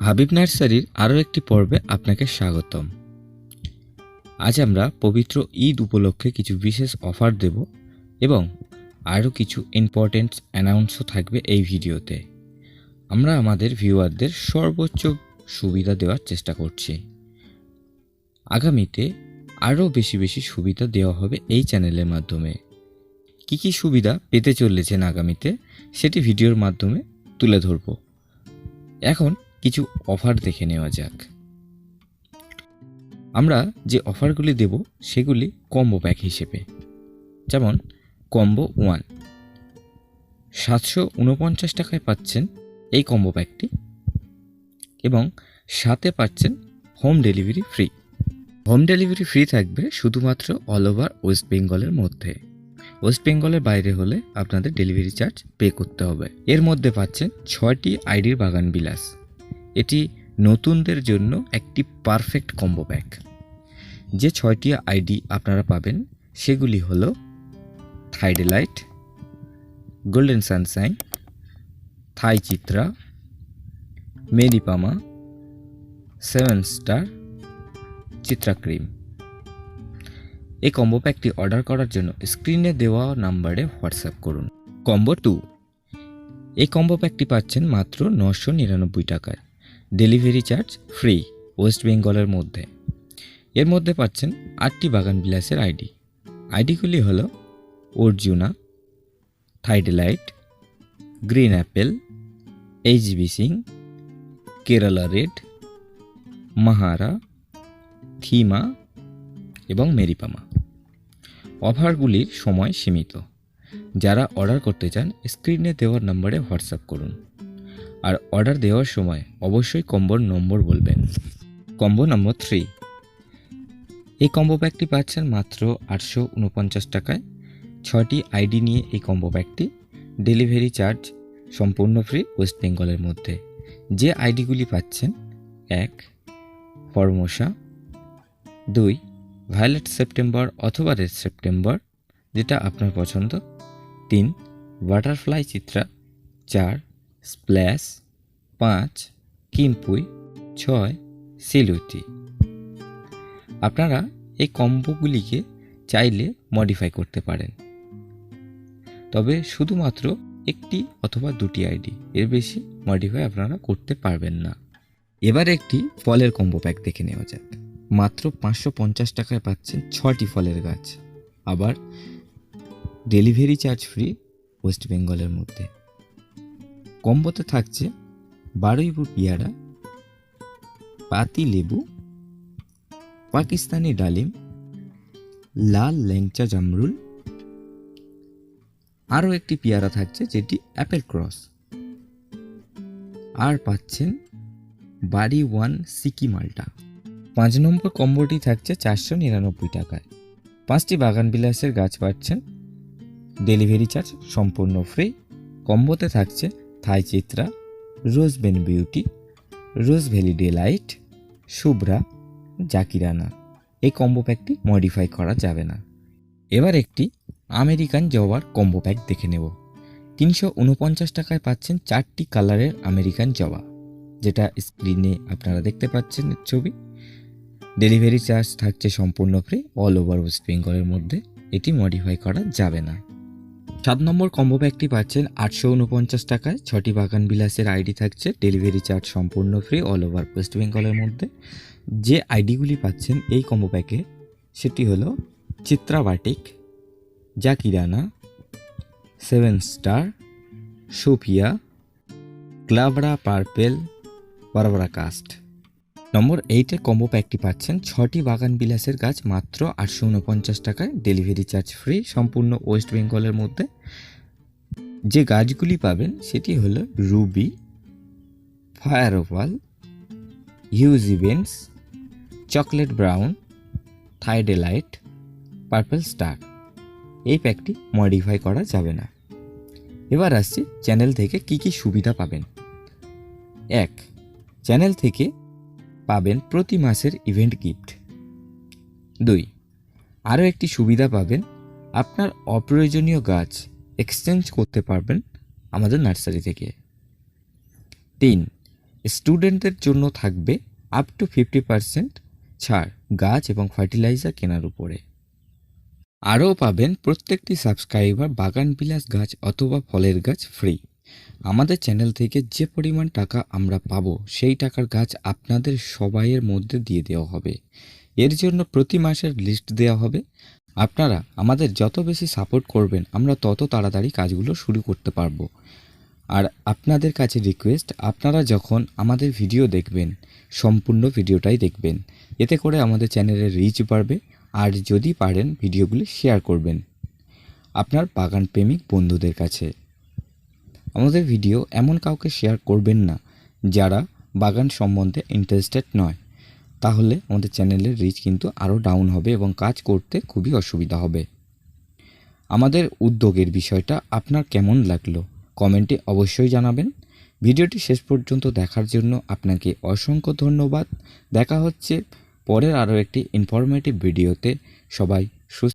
হাবিব নার্সারির আরও একটি পর্বে আপনাকে স্বাগতম। আজ আমরা পবিত্র ঈদ উপলক্ষে কিছু বিশেষ অফার দেব এবং আরও কিছু ইম্পর্টেন্ট অ্যানাউন্সও থাকবে এই ভিডিওতে। আমরা আমাদের ভিউয়ারদের সর্বোচ্চ সুবিধা দেওয়ার চেষ্টা করছি। আগামীতে আরও বেশি বেশি সুবিধা দেওয়া হবে এই চ্যানেলের মাধ্যমে। কী কী সুবিধা পেতে চলেছেন আগামীতে সেটি ভিডিওর মাধ্যমে তুলে ধরব। এখন কিছু অফার দেখে নেওয়া যাক। আমরা যে অফারগুলি দেব, সেগুলি কম্বো প্যাক হিসেবে। যেমন কম্বো ওয়ান সাতশো উনপঞ্চাশ টাকায় পাচ্ছেন এই কম্বো প্যাকটি এবং সাথে পাচ্ছেন home delivery free home delivery free থাকবে শুধুমাত্র অল ওভার ওয়েস্ট বেঙ্গলের মধ্যে। ওয়েস্ট বেঙ্গলের বাইরে হলে আপনাদের ডেলিভারি চার্জ পে করতে হবে। এর মধ্যে পাচ্ছেন ছয়টি আইডির বাগান বিলাস। এটি নতুনদের জন্য একটি পারফেক্ট কম্বো প্যাক যে ছয়টি আইডি আপনারা পাবেন, সেগুলি হল Thai delight, golden sunshine Thai Chitra, মেরিপামা, seven star, Chitra cream. এই কম্বো প্যাকটি অর্ডার করার জন্য স্ক্রিনে দেওয়া নাম্বারে হোয়াটসঅ্যাপ করুন। কম্বো টু এই কম্বো প্যাকটি পাচ্ছেন মাত্র নশো নিরানব্বই টাকায়। ডেলিভারি চার্জ ফ্রি ওয়েস্ট বেঙ্গলের মধ্যে। এর মধ্যে পাচ্ছেন আটটি বাগান বিলাসের আইডি আইডিগুলি হল Arjuna Thai delight green apple HB Singh Kerala red Mahara Thimma এবং মেরিপামা অফারগুলির সময় সীমিত। যারা অর্ডার করতে চান, স্ক্রিনে দেওয়ার নম্বরে হোয়াটসঅ্যাপ করুন। আর অর্ডার দেওয়ার সময় অবশ্যই কম্বোর নম্বর বলবেন। Combo number three. এই কম্বো প্যাকটি পাচ্ছেন মাত্র আটশো উনপঞ্চাশ টাকায়। ছয়টি আইডি নিয়ে এই কম্বো প্যাকটি ডেলিভারি চার্জ সম্পূর্ণ ফ্রি ওয়েস্ট বেঙ্গলের মধ্যে। যে আইডিগুলি পাচ্ছেন, এক, ফরমোসা, দুই ভায়োলেট সেপ্টেম্বর অথবা রেড সেপ্টেম্বর, যেটা আপনার পছন্দ। তিন, বাটারফ্লাই চিত্রা। চার, স্প্ল্যাশ। পাঁচ, কিম্পুই। ছয় সিলুটি আপনারা এই কম্বোগুলিকে চাইলে মডিফাই করতে পারেন। তবে শুধুমাত্র একটি অথবা দুটি আইডি এর বেশি মডিফাই আপনারা করতে পারবেন না। এবার একটি ফলের কম্বো প্যাক দেখে নেওয়া যাক। মাত্র পাঁচশো পঞ্চাশ টাকায় পাচ্ছেন ছটি ফলের গাছ। আবার ডেলিভারি চার্জ ফ্রি ওয়েস্ট বেঙ্গলের মধ্যে। কম্বোতে থাকছে বারুইপুর পেয়ারা, পাতি লেবু, পাকিস্তানি ডালিম, লাল ল্যাংচা জামরুল। আরও একটি পেয়ারা থাকছে যেটি অ্যাপেল ক্রস। আর পাচ্ছেন বাড়ি ওয়ান সিকি মালটা। পাঁচ নম্বর কম্বোটি থাকছে চারশো নিরানব্বই টাকায়। পাঁচটি বাগান বিলাসের গাছ পাচ্ছেন ডেলিভারি চার্জ সম্পূর্ণ ফ্রি। কম্বোতে থাকছে Thai Chitra, রোজবেন beauty, rose valley delight Shubhra, জাকিরানা। এই কম্বো প্যাকটি মডিফাই করা যাবে না। এবার একটি আমেরিকান জবার কম্বো প্যাক দেখে নেব। তিনশো উনপঞ্চাশ টাকায় পাচ্ছেন চারটি কালারের আমেরিকান জবা। যেটা স্ক্রিনে আপনারা দেখতে পাচ্ছেন ছবি। ডেলিভারি চার্জ থাকছে সম্পূর্ণ ফ্রি অল ওভার ওয়েস্ট বেঙ্গলের মধ্যে। এটি মডিফাই করা যাবে না। সাত নম্বর কম্বো প্যাকটি পাচ্ছেন আটশো উনপঞ্চাশ টাকায়। ছটি বাগান বিলাসের আইডি থাকছে ডেলিভারি চার্জ সম্পূর্ণ ফ্রি অল ওভার ওয়েস্ট বেঙ্গলের মধ্যে। যে আইডিগুলি পাচ্ছেন এই কম্বো প্যাকে সেটি হলো চিত্রা বাটিক জাকিরানা সেভেন স্টার সুফিয়া ক্লাবরা পার্পেল, বারবারা কাস্ট। নম্বর এইটের কম্বো প্যাকটি পাচ্ছেন। ছটি বাগান বিলাসের গাছ মাত্র আটশো উনপঞ্চাশ টাকায়। ডেলিভারি চার্জ ফ্রি সম্পূর্ণ ওয়েস্ট বেঙ্গলের মধ্যে। যে গাছগুলি পাবেন, সেটি হলো ruby firewall huge events chocolate brown thai delight purple star এই প্যাকটি মডিফাই করা যাবে না। এবার আসছি চ্যানেল থেকে কি কি সুবিধা পাবেন। এক চ্যানেল থেকে পাবেন প্রতি মাসের ইভেন্ট গিফট দুই, আরও একটি সুবিধা পাবেন, আপনার অপ্রয়োজনীয় গাছ এক্সচেঞ্জ করতে পারবেন আমাদের নার্সারি থেকে। তিন স্টুডেন্টদের জন্য থাকবে আপ টু ফিফটি পার্সেন্ট ছাড় গাছ এবং ফার্টিলাইজার কেনার উপরে। আরও পাবেন প্রত্যেকটি সাবস্ক্রাইবার বাগান বিলাস গাছ অথবা ফলের গাছ ফ্রি আমাদের চ্যানেল থেকে যে পরিমাণ টাকা আমরা পাবো, সেই টাকার গাছ আপনাদের সবাইয়ের মধ্যে দিয়ে দেওয়া হবে। এর জন্য প্রতি মাসের লিস্ট দেওয়া হবে। আপনারা আমাদের যত বেশি সাপোর্ট করবেন, আমরা তত তাড়াতাড়ি কাজগুলো শুরু করতে পারব। আর আপনাদের কাছে রিকোয়েস্ট, আপনারা যখন আমাদের ভিডিও দেখবেন, সম্পূর্ণ ভিডিওটাই দেখবেন, এতে করে আমাদের চ্যানেলের রিচ বাড়বে। আর যদি পারেন, ভিডিওগুলি শেয়ার করবেন। আপনার বাগান প্রেমিক বন্ধুদের কাছে। আমাদের ভিডিও এমন কাউকে শেয়ার করবেন না, যারা বাগান সম্বন্ধে ইন্টারেস্টেড নয়। তাহলে আমাদের চ্যানেলের রিচ কিন্তু আরও ডাউন হবে এবং কাজ করতে খুবই অসুবিধা হবে। আমাদের উদ্যোগের বিষয়টা আপনার কেমন লাগল? কমেন্টে অবশ্যই জানাবেন। ভিডিওটি শেষ পর্যন্ত দেখার জন্য আপনাকে অসংখ্য ধন্যবাদ। দেখা হচ্ছে পরের আরও একটি ইনফরমেটিভ ভিডিওতে সবাই